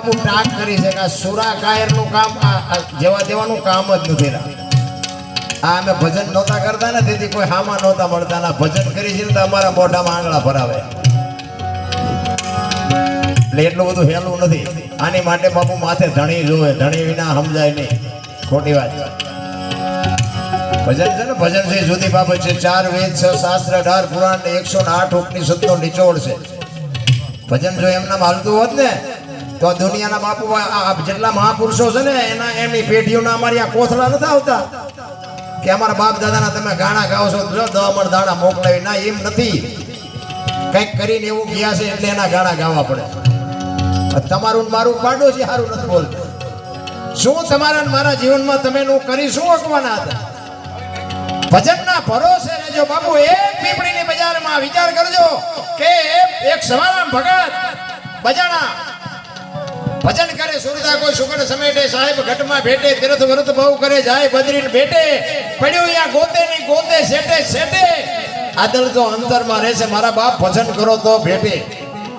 બાપુ ટાક કરી છે કે સુરા કાયરનું કામ જેવા દેવાનું કામ જ નથી. આ અમે ભજન નહોતા કરતા ને, તેથી કોઈ હામાં નહોતા મળતા ના ભજન કરી છે તો અમારા મોઢામાં આંગળા ભરાવે. એટલે એટલું બધું હેલું નથી. આની માટે બાપુ માથે ધણી જોવે, ધણી વિના સમજાય નહીં. ખોટી વાત ભજન છે ને, ભજન છે, જુદી બાબત છે. ચાર વેદ છ, શાસ્ત્ર, અઢાર પુરાણ ને એકસો ને આઠ ઉપનિષદનો નિચોડ છે. ભજન જો એમના હાલતું હોત ને તો દુનિયાના બાપુ જેટલા મહાપુરુષો છે ને, એના એમની પેઢીઓના અમારી આ કોથળા નથી આવતા. કે અમારા બાપ દાદાના તમે ગાણા ગાઓ છો, જો દમણ દાણા મોકલાવી ના, એમ નથી. કંઈક કરીને એવું ગયા છે એટલે એના ગાણા ગાવા પડે. તમારું મારું પાડો છે સારું નથી બોલતું. શું તમારા મારા જીવનમાં તમે નું કરી શું અકવાના હતા? ભજનના ભરોસે રહેજો બાપુ, એક પીપળીની બજારમાં વિચાર કરજો કે એક સવારામ ભગત બજાણા ભજન કરે, સુરતા કોઈ સુગડ સમેટે, સાહેબ ઘટમાં ભેટે, તીર્થ વ્રત બહુ કરે, જાય બદરીને ભેટે, પડ્યું યા ગોતે ની ગોતે સેટે સેટે આદલ તો અંતરમાં રહેશે, મારા બાપ ભજન કરો તો ભેટે.